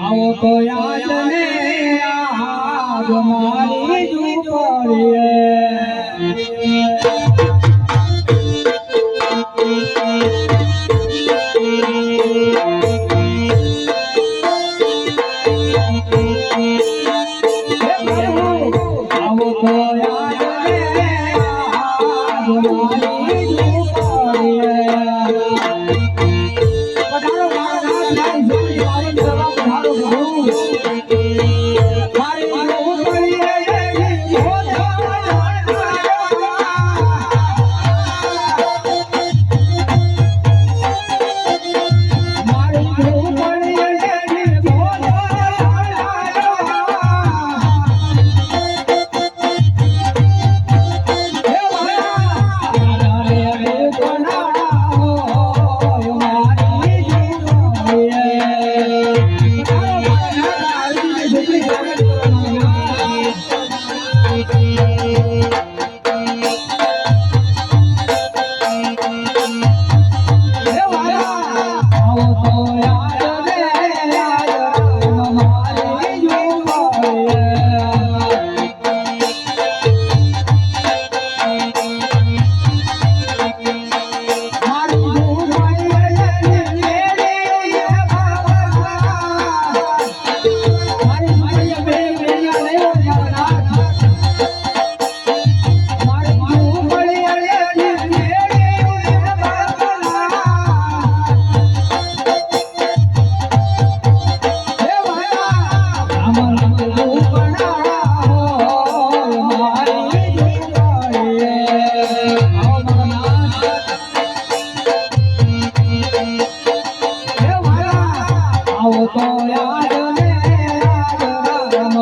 આવો તો યાદ ને આજ મારી ઝૂંપડીએ મારા નાથ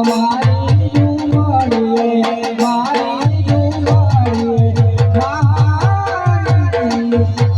Thank you.